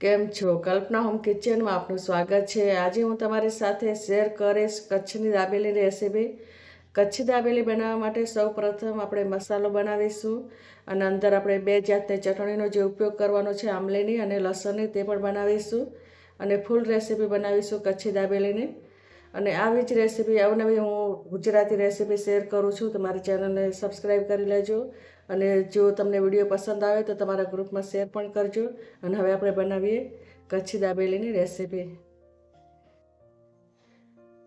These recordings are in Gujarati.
કેમ છો? કલ્પના હોમ કિચનમાં આપનું સ્વાગત છે. આજે હું તમારી સાથે શેર કરીશ કચ્છની દાબેલી રેસીપી. કચ્છી દાબેલી બનાવવા માટે સૌ પ્રથમ આપણે મસાલો બનાવીશું અને અંદર આપણે બે જાતની ચટણીનો જે ઉપયોગ કરવાનો છે, આમલીની અને લસણની તે પણ બનાવીશું અને ફૂલ રેસીપી બનાવીશું કચ્છી દાબેલીની. અને આવી જ રેસીપી અવનવી હું ગુજરાતી રેસીપી શેર કરું છું તમારી ચેનલને સબસ્ક્રાઈબ કરી લેજો. અને જો તમને વીડિયો પસંદ આવે તો તમારા ગ્રુપમાં શેર પણ કરજો. અને હવે આપણે બનાવીએ કચ્છી દાબેલીની રેસીપી.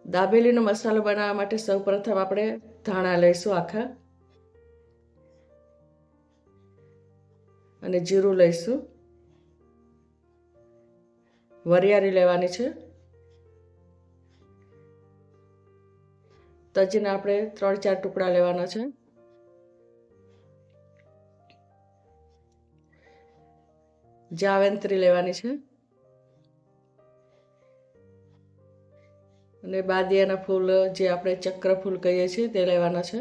દાબેલીનો મસાલો બનાવવા માટે સૌ પ્રથમ આપણે ધાણા લઈશું આખા. અને જીરું લઈશું. વરિયાળી લેવાની છે. તજીના આપણે ત્રણ ચાર ટુકડા લેવાના છે. જાવેંત્રી લેવાની છે. અને બાદિયાના ફૂલ જે આપણે ચક્ર ફૂલ કહીએ છીએ તે લેવાના છે.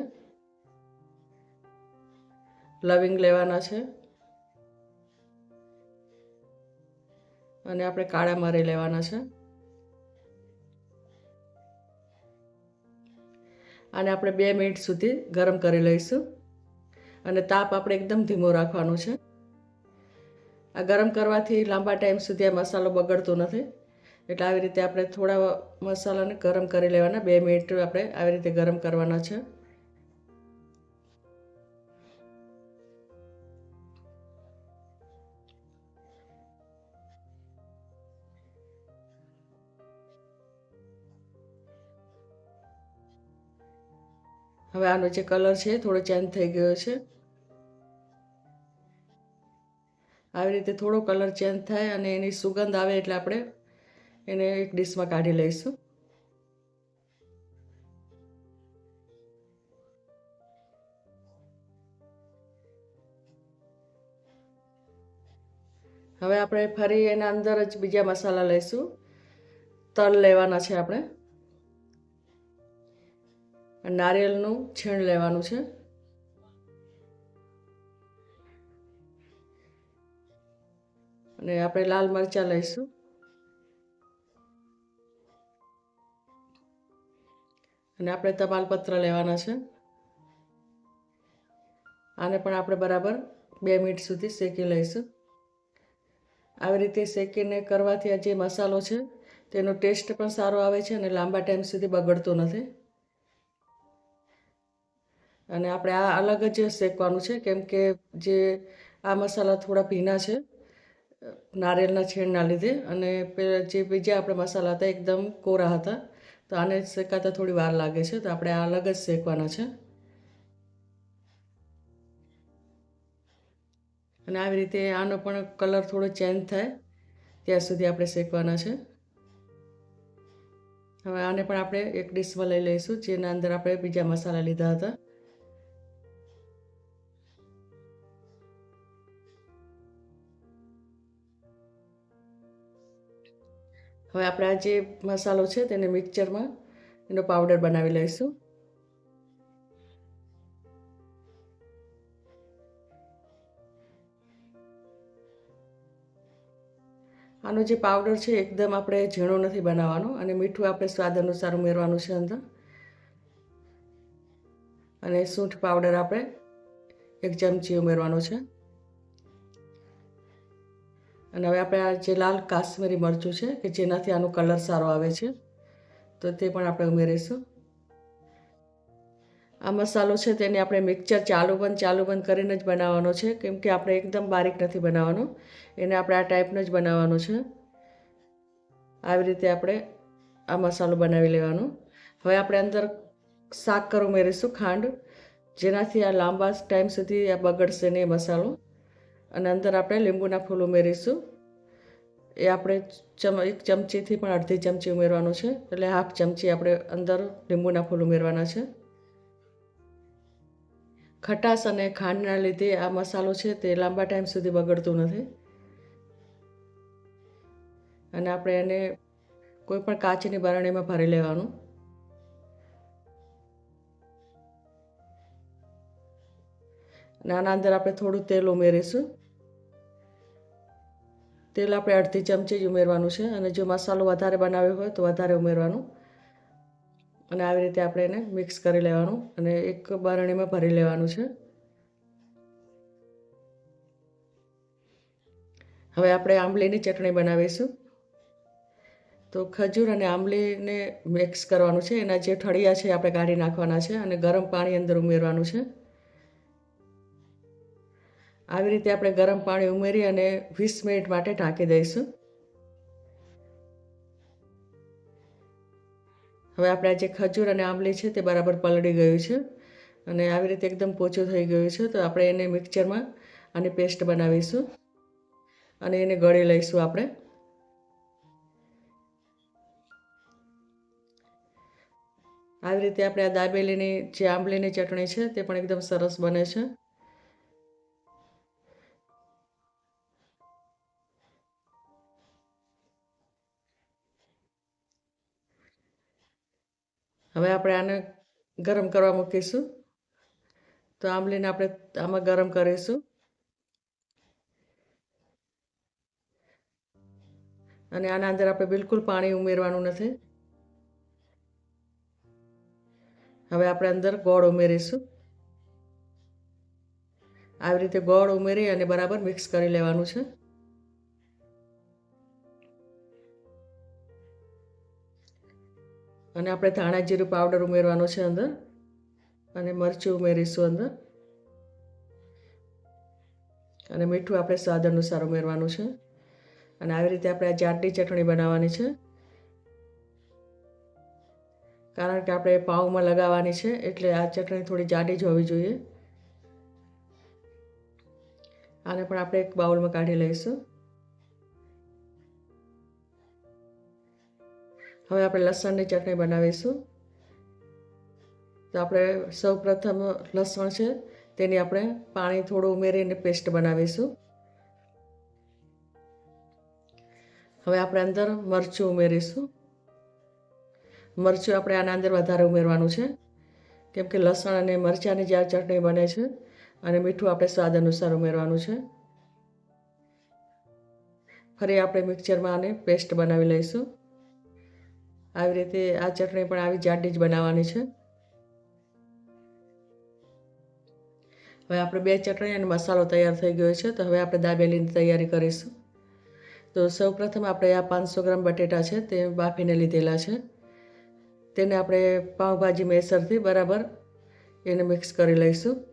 લવિંગ લેવાના છે. અને આપણે કાળા મરી લેવાના છે. અને આપણે બે મિનિટ સુધી ગરમ કરી લઈશું. અને તાપ આપણે એકદમ ધીમો રાખવાનો છે. આ ગરમ કરવાથી લાંબા ટાઈમ સુધી આ મસાલો બગડતો નથી. એટલે આવી રીતે આપણે થોડા મસાલાને ગરમ કરી લેવાના. બે મિનિટ આપણે આવી રીતે ગરમ કરવાના છે. હવે આનો જે કલર છે થોડો ચેન્જ થઈ ગયો છે. આવી રીતે થોડો કલર ચેન્જ થાય અને એની સુગંધ આવે એટલે આપણે એને એક ડીશમાં કાઢી લઈશું. હવે આપણે ફરી એના અંદર જ બીજા મસાલા લઈશું. તલ લેવાના છે આપણે. નારિયેળનું છીણ લેવાનું છે. અને આપણે લાલ મરચાં લઈશું. અને આપણે તમાલપત્ર લેવાના છે. આને પણ આપણે બરાબર બે મિનિટ સુધી શેકી લઈશું. આવી રીતે શેકીને કરવાથી આ જે મસાલો છે, તેનો ટેસ્ટ પણ સારો આવે છે અને લાંબા ટાઈમ સુધી બગડતો નથી. અને આપણે આ અલગ જ શેકવાનું છે, કેમ કે જે આ મસાલા થોડા ભીના છે, નારિયેળના છીણના લીધે અને જે બીજા આપણે મસાલા હતા એકદમ કોરા હતા, તો આને શેકાતા થોડી વાર લાગે છે, તો આપણે આ અલગ જ શેકવાના છે. અને આવી રીતે આનો પણ કલર થોડો ચેન્જ થાય, ત્યાં સુધી આપણે શેકવાના છે. હવે આને પણ આપણે એક ડીશમાં લઈ લઈશું, જેના અંદર આપણે બીજા મસાલા લીધા હતા. હવે આપણે આ જે મસાલો છે તેને મિક્સરમાં એનો પાવડર બનાવી લઈશું. આનો જે પાવડર છે એકદમ આપણે ઝીણો નથી બનાવવાનો અને મીઠું આપણે સ્વાદ અનુસાર ઉમેરવાનું છે અંદર. અને સૂંઠ પાવડર આપણે એક ચમચી ઉમેરવાનો છે. અને હવે આપણે આ જે લાલ કાશ્મીરી મરચું છે, કે જેનાથી આનો કલર સારો આવે છે, તો તે પણ આપણે ઉમેરીશું. આ મસાલો છે તેને આપણે મિક્સચર ચાલુ બંધ ચાલુ બંધ કરીને જ બનાવવાનો છે, કેમ કે આપણે એકદમ બારીક નથી બનાવવાનો. એને આપણે આ ટાઈપનો જ બનાવવાનો છે. આવી રીતે આપણે આ મસાલો બનાવી લેવાનો. હવે આપણે અંદર સાકર ઉમેરીશું, ખાંડ, જેનાથી આ લાંબા ટાઈમ સુધી આ બગડશે નહીં મસાલો. અને અંદર આપણે લીંબુના ફૂલ ઉમેરીશું. એ આપણે ચમ, એક ચમચીથી પણ અડધી ચમચી ઉમેરવાનું છે. એટલે હાફ ચમચી આપણે અંદર લીંબુના ફૂલ ઉમેરવાના છે. ખટાશ અને ખાંડના લીધે આ મસાલો છે તે લાંબા ટાઈમ સુધી બગડતું નથી. અને આપણે એને કોઈ પણ કાચની બરણીમાં ભરી લેવાનું. અને આના અંદર આપણે થોડું તેલ ઉમેરીશું. તેલ આપણે અડધી ચમચી જ ઉમેરવાનું છે અને જો મસાલો વધારે બનાવ્યો હોય તો વધારે ઉમેરવાનું. અને આવી રીતે આપણે એને મિક્સ કરી લેવાનું અને એક બરણીમાં ભરી લેવાનું છે. હવે આપણે આંબલીની ચટણી બનાવીશું. તો ખજૂર અને આંબલીને મિક્સ કરવાનું છે. એના જે ઠળિયા છે આપણે કાઢી નાખવાના છે અને ગરમ પાણી અંદર ઉમેરવાનું છે. આવી રીતે આપણે ગરમ પાણી ઉમેરી અને વીસ મિનિટ માટે ઢાંકી દઈશું. હવે આપણે આ જે ખજૂર અને આંબલી છે તે બરાબર પલળી ગયું છે અને આવી રીતે એકદમ પોચું થઈ ગયું છે તો આપણે એને મિક્સરમાં આની પેસ્ટ બનાવીશું અને એને ગળી લઈશું આપણે. આવી રીતે આપણે આ દાબેલીની જે આંબલીની ચટણી છે તે પણ એકદમ સરસ બને છે. હવે આપણે આને ગરમ કરવા મૂકીશું. તો આંબલીને આપણે આમાં ગરમ કરીશું. અને આના અંદર આપણે બિલકુલ પાણી ઉમેરવાનું નથી. હવે આપણે અંદર ગોળ ઉમેરીશું. આવી રીતે ગોળ ઉમેરી અને બરાબર મિક્સ કરી લેવાનું છે. અને આપણે ધાણા જીરું પાવડર ઉમેરવાનો છે અંદર. અને મરચું ઉમેરીશું અંદર. અને મીઠું આપણે સ્વાદ અનુસાર ઉમેરવાનું છે. અને આવી રીતે આપણે આ જાટની ચટણી બનાવવાની છે. કારણ કે આપણે પાઉંમાં લગાવવાની છે, એટલે આ ચટણી થોડી જાડી જ હોવી જોઈએ. આને પણ આપણે એક બાઉલમાં કાઢી લઈશું. હવે આપણે લસણની ચટણી બનાવીશું. તો આપણે સૌ પ્રથમ લસણ છે, તેની આપણે પાણી થોડું ઉમેરીને પેસ્ટ બનાવીશું. હવે આપણે અંદર મરચું ઉમેરીશું. મરચું આપણે આના અંદર વધારે ઉમેરવાનું છે. કેમ કે લસણ અને મરચાંની જ્યારે ચટણી બને છે, અને મીઠું આપણે સ્વાદ અનુસાર ઉમેરવાનું છે. ફરી આપણે મિક્સરમાં આને પેસ્ટ બનાવી લઈશું. આવી રીતે આ ચટણી પણ આવી જાડી જ બનાવવાની છે. હવે આપણે બે ચટણી અને મસાલો તૈયાર થઈ ગયો છે, તો હવે આપણે દાબેલીની તૈયારી કરીશું. તો સૌ પ્રથમ આપણે આ પાંચસો ગ્રામ બટેટા છે, તે બાફીને લીધેલા છે. તેને આપણે પાઉંભાજી મેસરથી બરાબર એને મિક્સ કરી લઈશું.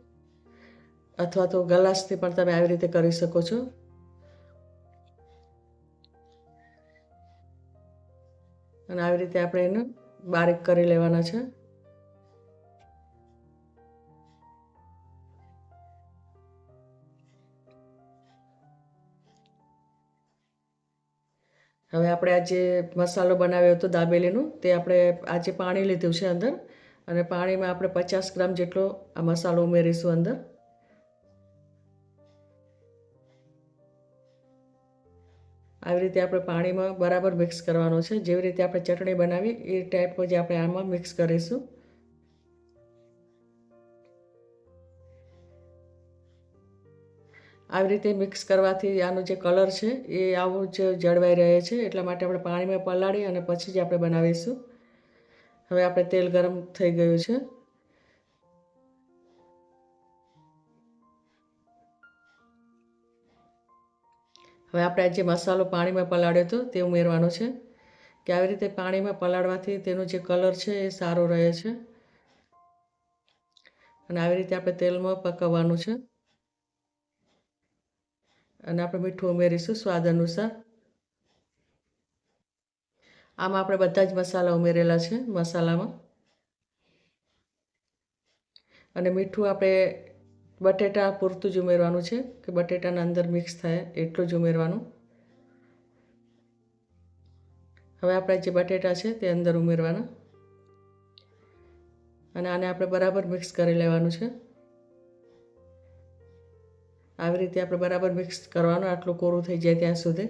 અથવા તો ગલાસથી પણ તમે આવી રીતે કરી શકો છો. અને આવી રીતે આપણે એને બારીક કરી લેવાના છે. હવે આપણે આ જે મસાલો બનાવ્યો હતો દાબેલીનું, તે આપણે આજે પાણી લીધું છે અંદર. અને પાણીમાં આપણે પચાસ ગ્રામ જેટલો આ મસાલો ઉમેરીશું અંદર. આવી રીતે આપણે પાણીમાં બરાબર મિક્સ કરવાનો છે. જેવી રીતે આપણે ચટણી બનાવી, એ ટાઈપ જ આપણે આમાં મિક્સ કરીશું. આવી રીતે મિક્સ કરવાથી આનો જે કલર છે, એ આવો જ જળવાઈ રહે છે. એટલા માટે આપણે પાણીમાં પલાળી અને પછી જ આપણે બનાવીશું. હવે આપણે તેલ ગરમ થઈ ગયું છે. હવે આપણે જે મસાલો પાણીમાં પલાળ્યો હતો તે ઉમેરવાનો છે. કે આવી રીતે પાણીમાં પલાળવાથી તેનો જે કલર છે એ સારો રહે છે. અને આવી રીતે આપણે તેલમાં પકવવાનું છે. અને આપણે મીઠું ઉમેરીશું સ્વાદ અનુસાર. આમાં આપણે બધા જ મસાલા ઉમેરેલા છે મસાલામાં. અને મીઠું આપણે બટેટા પૂરતું જ ઉમેરવાનું છે કે બટેટાના અંદર મિક્સ થાય એટલું જ ઉમેરવાનું. હવે આપણા જે બટેટા છે તે અંદર ઉમેરવાના. અને આને આપણે બરાબર મિક્સ કરી લેવાનું છે. આવી રીતે આપણે બરાબર મિક્સ કરવાનું, આટલું કોરું થઈ જાય ત્યાં સુધી.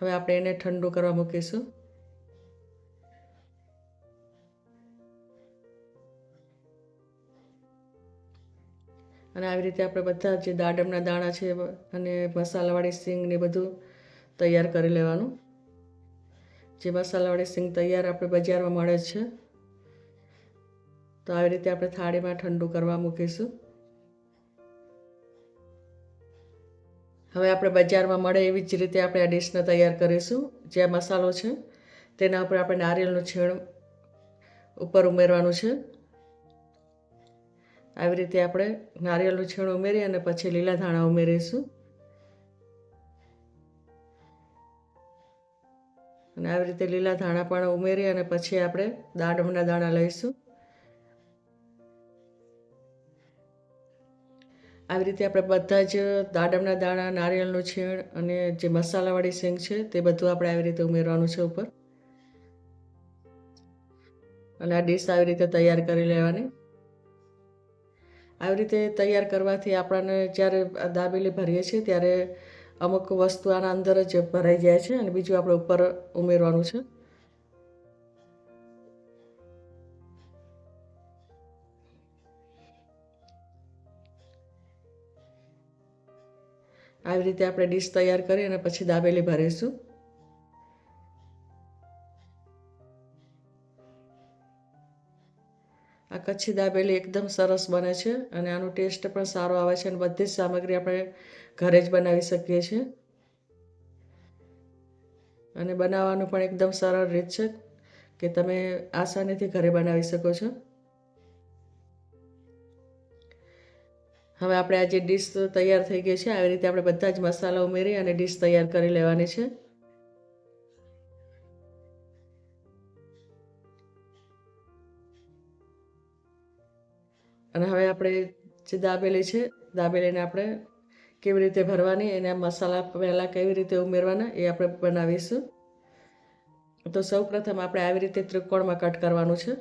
હવે આપણે એને ઠંડુ કરવા મૂકીશું. અને આવી રીતે આપણે બધા જે દાડમના દાણા છે અને મસાલાવાળી સિંગ ને બધું તૈયાર કરી લેવાનું. જે મસાલાવાળી સિંગ તૈયાર આપણે બજારમાં મળે છે. તો આવી રીતે આપણે થાળીમાં ઠંડુ કરવા મૂકીશું. હવે આપણે બજારમાં મળે એવી જ રીતે આપણે આ ડીશને તૈયાર કરીશું. જે મસાલો છે, તેના ઉપર આપણે નારિયેળનું છીણ ઉપર ઉમેરવાનું છે. આવી રીતે આપણે નારિયેળનું છીણ ઉમેરી અને પછી લીલા ધાણા ઉમેરીશું. અને આવી રીતે લીલા ધાણા પણ ઉમેરી અને પછી આપણે દાડમના દાણા લઈશું. આવી રીતે આપણે બધા જ દાડમના દાણા, નારિયેળનું છીણ અને જે મસાલાવાળી સિંગ છે તે બધું આપણે આવી રીતે ઉમેરવાનું છે ઉપર. અને આ ડીશ આવી રીતે તૈયાર કરી લેવાની. આવી રીતે તૈયાર કરવાથી આપણને જ્યારે દાબેલી ભરીએ છીએ ત્યારે અમુક વસ્તુ આના અંદર જ ભરાઈ જાય છે અને બીજું આપણે ઉપર ઉમેરવાનું છે. આવી રીતે આપણે ડીશ તૈયાર કરી અને પછી દાબેલી ભરીશું. કચ્છી દાબેલી એકદમ સરસ બને છે અને આનો ટેસ્ટ પણ સારો આવે છે અને બધી જ સામગ્રી આપણે ઘરે જ બનાવી શકીએ છીએ. અને બનાવવાનું પણ એકદમ સરળ રીત છે કે તમે આસાનીથી ઘરે બનાવી શકો છો. હવે આપણે આ જે ડીશ તૈયાર થઈ ગઈ છે, આવી રીતે આપણે બધા જ મસાલા ઉમેરી અને ડીશ તૈયાર કરી લેવાની છે. અને હવે આપણે જે દાબેલી છે, દાબેલીને આપણે કેવી રીતે ભરવાની, એના મસાલા પહેલાં કેવી રીતે ઉમેરવાના એ આપણે બનાવીશું. તો સૌ પ્રથમ આપણે આવી રીતે ત્રિકોણમાં કટ કરવાનું છે.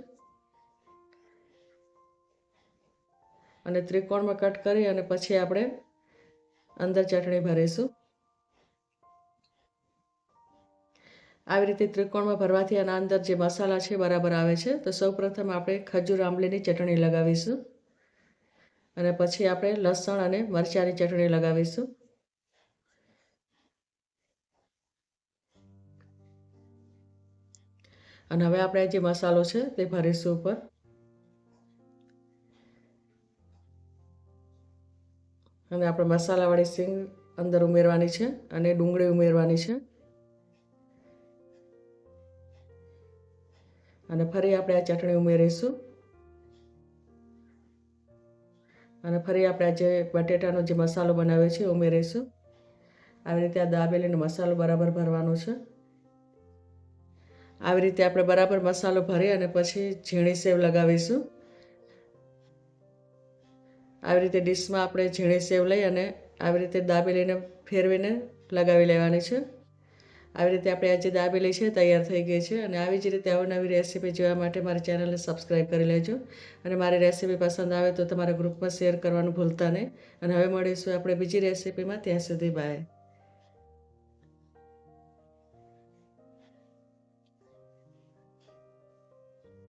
અને ત્રિકોણમાં કટ કરી અને પછી આપણે અંદર ચટણી ભરીશું. આવી રીતે ત્રિકોણમાં ભરવાથી આના અંદર જે મસાલા છે બરાબર આવે છે. તો સૌ પ્રથમ આપણે ખજૂર આંબલીની ચટણી લગાવીશું. અને પછી આપણે લસણ અને મરચાંની ચટણી લગાવીશું. અને હવે આપણે જે મસાલો છે તે ભરીશું ઉપર. અને આપણે મસાલાવાળી સિંગ અંદર ઉમેરવાની છે અને ડુંગળી ઉમેરવાની છે. અને ફરી આપણે આ ચટણી ઉમેરીશું. અને ફરી આપણે જે બટેટાનો જે મસાલો બનાવ્યો છે, ઉમેરીશું. આવી રીતે આ દાબેલીનો મસાલો બરાબર ભરવાનો છે. આવી રીતે આપણે બરાબર મસાલો ભરી અને પછી ઝીણી સેવ લગાવીશું. આવી રીતે ડીશમાં આપણે ઝીણી સેવ લઈ અને આવી રીતે દાબેલીને ફેરવીને લગાવી લેવાની છે. આવી રીતે આપણે આજે દાબેલી છે, તૈયાર થઈ ગઈ છે અને આવી જ રીતે અવનવી રેસીપી જોવા માટે મારી ચેનલને સબસ્ક્રાઈબ કરી લેજો. અને મારી રેસીપી પસંદ આવે તો તમારા ગ્રુપમાં શેર કરવાનું ભૂલતા નહીં. અને હવે મળીશું આપણે બીજી રેસીપીમાં ત્યાં સુધી બાય